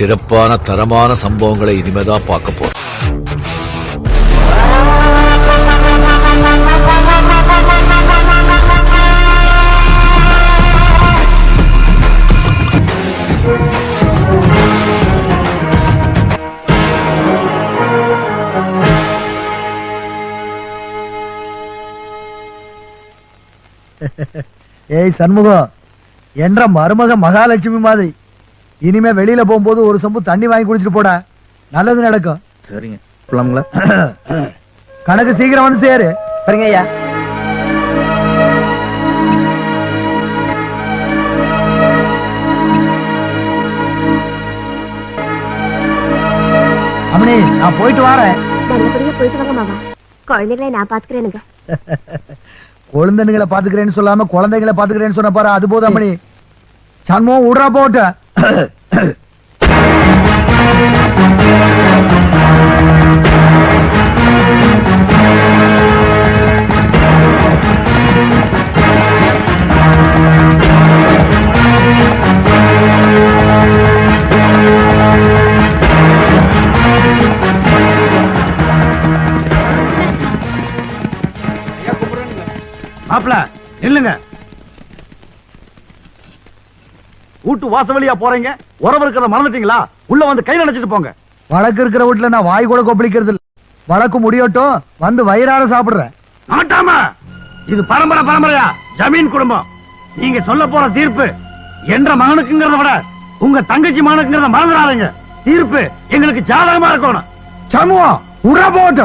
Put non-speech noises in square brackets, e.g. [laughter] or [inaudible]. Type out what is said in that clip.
சிறப்பான தரமான சம்பவங்களை இனிமேதான் பார்க்க போறோம். ஏய் சண்முகம். என்ற மருமக மகாலட்சுமி மாதிரி. இனிமே வெளியில போகும்போது ஒரு சொம்பு தண்ணி வாங்கி குடிச்சிட்டு போடா. நல்லது நடக்கும். சரிங்க. [clears throat] கணக்கு சீக்கிரம் வந்து சேரு. சரிங்க ஐயா. அம்மணி நான் போயிட்டு வரேன். நல்லபடியா போயிட்டு வாங்க மாமா. குழந்தைகளை நான் பாத்துக்கிறேனுங்க [laughs] குழந்தைங்களை பாத்துக்கிறேன்னு சொல்லாம குழந்தைகளை பாத்துக்கிறேன்னு சொன்ன பாரு அது போதும் அம்மணி சண்முகம் விடுறா போட்ட. [clears throat] மாப்பிள இல்லைங்க வீட்டு வாச வழியா போறீங்க? உறவு இருக்கிறத மறந்துட்டீங்களா? உள்ள வந்து கை நினைச்சிட்டு போங்க. வழக்கு இருக்கிற வீட்டுல நான் வாய் கூட கொப்பளிக்கிறது இல்ல. வழக்கு முடியட்டும் வந்து வயிறார சாப்பிடுறேன். நாட்டாம இது பரம்பரை பரம்பரையா? ஜமீன் குடும்பம். நீங்க சொல்ல போற தீர்ப்பு என்ற மகனுக்குங்கிறத விட உங்க தங்கச்சி மகனுக்குங்கிறத மறந்துடாதீங்க. தீர்ப்பு எங்களுக்கு ஜாதகமா இருக்கணும். சண்முகம் விடுறா போட்ட